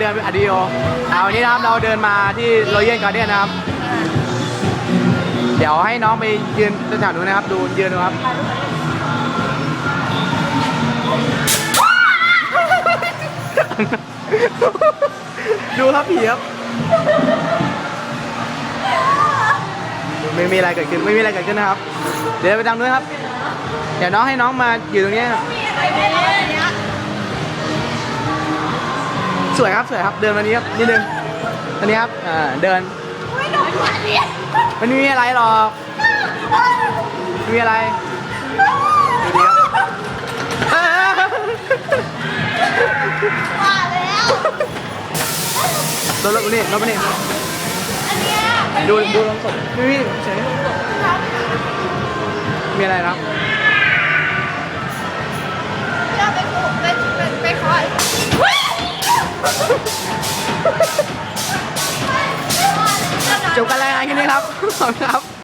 เดินไปอัดวิดีโอเอาวันนี้นะครับเราเดินมาที่รอยัลการ์เด้นนะครับ เดี๋ยวให้น้องไปยืนแถวนู้นนะครับ ดูยืนดูครับ ดูครับผีครับ ไม่มีอะไรเกิดขึ้นไม่มีอะไรเกิดขึ้นนะครับ เดี๋ยวไปทางนู้นครับ เดี๋ยวน้องให้น้องมาอยู่ตรงนี้ครับ สวยครับสวยครับ เดินมานี้ครับนิดนึงอันนี้ครับอ่าเดินมันไม่มีอะไรหรอกไม่มีอะไรดูดีครับเอ้ยรถรถมานี่รถมานี่ดูดูลงศพไม่มีเฉยมีอะไรนะครับ จบการรายงานแค่นี้ครับ ขอบคุณครับ